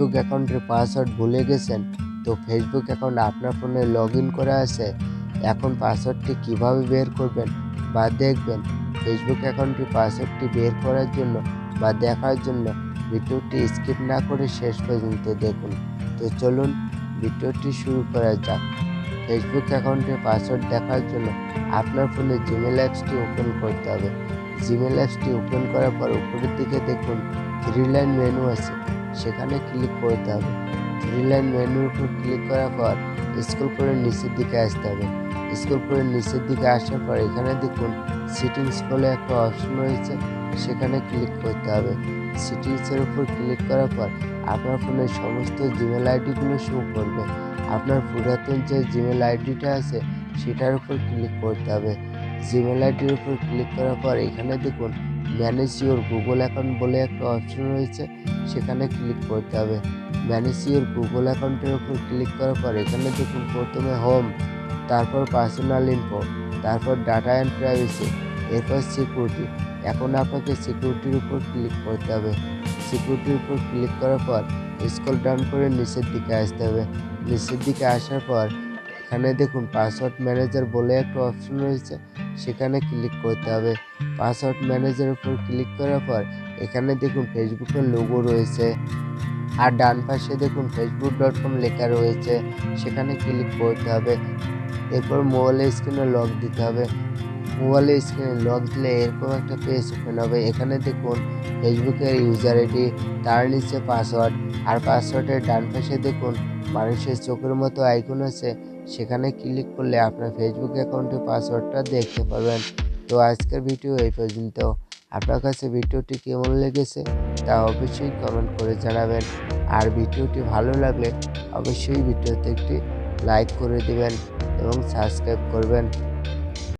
Facebook অ্যাকাউন্টের password ভুলে গেছেন, তো ফেসবুক অ্যাকাউন্ট আপনার ফোনে লগ ইন করা আছে, এখন পাসওয়ার্ডটি কীভাবে বের করবেন বা দেখবেন? ফেসবুক অ্যাকাউন্টটি পাসওয়ার্ডটি বের করার জন্য বা দেখার জন্য ভিডিওটি স্কিপ না করে শেষ পর্যন্ত দেখুন। তো চলুন ভিডিওটি শুরু করা যাক। ফেসবুক অ্যাকাউন্টের পাসওয়ার্ড দেখার জন্য আপনার ফোনে জিমেল অ্যাপসটি ওপেন করতে হবে। জিমেল অ্যাপসটি ওপেন করার পর উপরের দিকে দেখুন থ্রি লাইন মেনু আছে। সেখানে ক্লিক করতে হবে। থ্রি লাইন মেনুর উপর ক্লিক করার পর স্ক্রল করে নিচের দিকে আসতে হবে। স্ক্রল করে নিচের দিকে আসার পর এখানে দেখুন সিটিংস বলে একটা অপশন রয়েছে। সেখানে ক্লিক করতে হবে। সিটিংসের উপর ক্লিক করার পর আপনার ফোনের সমস্ত জিমেল আইডিগুলো শো করবে। আপনার পুরাতন যে জিমেল আইডিটা আছে, সেটার উপর ক্লিক করতে হবে। জিমেল আইডির উপর ক্লিক করার পর এখানে দেখুন ম্যানেজ ইউর গুগল অ্যাকাউন্ট বলে একটা অপশন রয়েছে, সেখানে ক্লিক করতে হবে। ম্যানেজ ইউর গুগল অ্যাকাউন্টের উপর ক্লিক করার পর এখানে দেখুন প্রথমে হোম তারপর পার্সোনাল ইনফো তারপর ডাটা অ্যান্ড প্রাইভেসি এরপর সিকিউরিটি এখন আপনাকে সিকিউরিটির উপর ক্লিক করতে হবে। সিকিউরিটির উপর ক্লিক করার পর স্ক্রল ডাউন করে নিচের দিকে আসতে হবে। নিচের দিকে আসার পর এখানে দেখুন পাসওয়ার্ড ম্যানেজার বলে একটা অপশন রয়েছে সেখানে ক্লিক করতে হবে। পাসওয়ার্ড ম্যানেজারের উপর ক্লিক করার পর এখানে দেখুন ফেসবুকের লোগো রয়েছে। আর ডান পাশে দেখুন ফেসবুক ডট কম লেখা রয়েছে। সেখানে ক্লিক করতে হবে। এরপর মোবাইলের স্ক্রিনে লক দিতে হবে। মোবাইলের স্ক্রিনে লক দিলে এরকম একটা পেজ ওপেন হবে। এখানে দেখুন ফেসবুকের ইউজার আইডি তার নিচে পাসওয়ার্ড আর পাসওয়ার্ডের ডান পাশে দেখুন মানুষের চোখের মতো আইকন আছে। সেখানে ক্লিক করলে আপনার ফেসবুক অ্যাকাউন্টের পাসওয়ার্ডটা দেখতে পাবেন তো আজকের ভিডিও এই পর্যন্ত। আপনার কাছে ভিডিওটি কেমন লেগেছে তা অবশ্যই কমেন্ট করে জানাবেন। আর ভিডিওটি ভালো লাগলে অবশ্যই ভিডিওতে একটি লাইক করে দেবেন এবং সাবস্ক্রাইব করবেন।